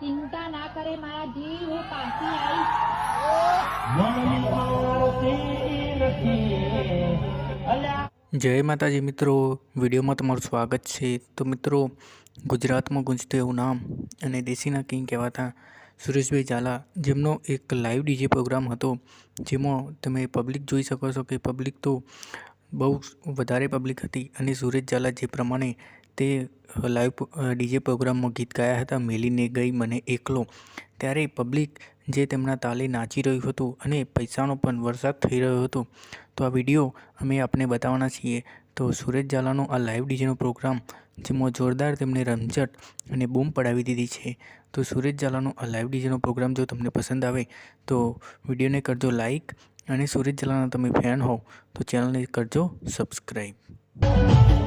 ચિંતા ના કરે મારા જીવ, હું પાછી આવીશ. જય માતાજી મિત્રો, વિડીયોમાં તમારું સ્વાગત છે. તો મિત્રો, ગુજરાતમાં ગુંજતું એવું નામ અને દેશીના કિંગ કહેવાતા સુરેશભાઈ ઝાલા, જેમનો એક લાઈવ ડીજે પ્રોગ્રામ હતો, જેમાં તમે પબ્લિક જોઈ શકો છો કે પબ્લિક તો બહુ વધારે પબ્લિક હતી અને સુરેશ ઝાલા જે પ્રમાણે તે લાઈવ ડીજે પ્રોગ્રામમાં ગીત ગાયા હતા, મેલીને ગઈ મને એકલો. ત્યારે પબ્લિક જે તેમના તાલે નાચી રહ્યું હતું અને પૈસાનો પણ વરસાદ થઈ રહ્યો હતો. તો આ વીડિયો અમે આપને બતાવવાના છીએ. તો સુરેશ ઝાલાનો આ લાઈવ ડીજેનો પ્રોગ્રામ જેમાં જોરદાર તેમણે રમઝટ અને બૂમ પડાવી દીધી છે. તો સુરેશ ઝાલાનો આ લાઈવ ડીજેનો પ્રોગ્રામ જો તમને પસંદ આવે, તો વિડીયોને કરજો લાઈક અને સુરેશ ઝાલાના તમે ફેન હોવ, તો ચેનલને કરજો સબસ્ક્રાઈબ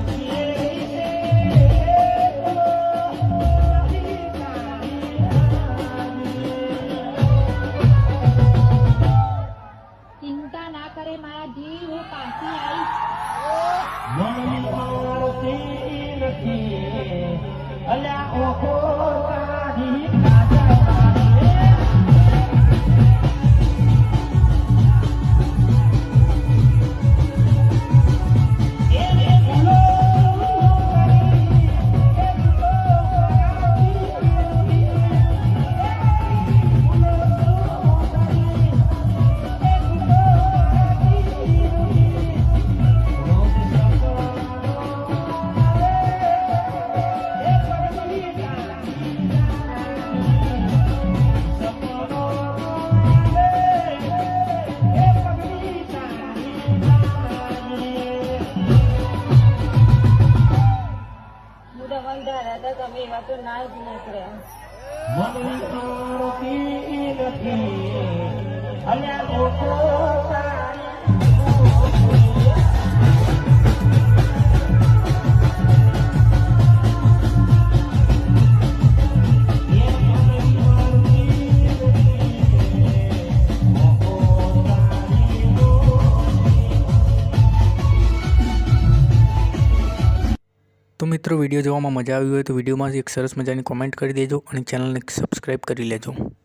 કરે મારા જીવ હું પાછી આવીશ. મુદા હતા તમે એવા તો ના જ નીકળ્યા તો મિત્રો, વીડિયો જોવામાં મજા આવી હોય તો વિડીયોમાં એક સરસ મજાની કોમેન્ટ કરી દેજો અને ચેનલને સબસ્ક્રાઈબ કરી લેજો.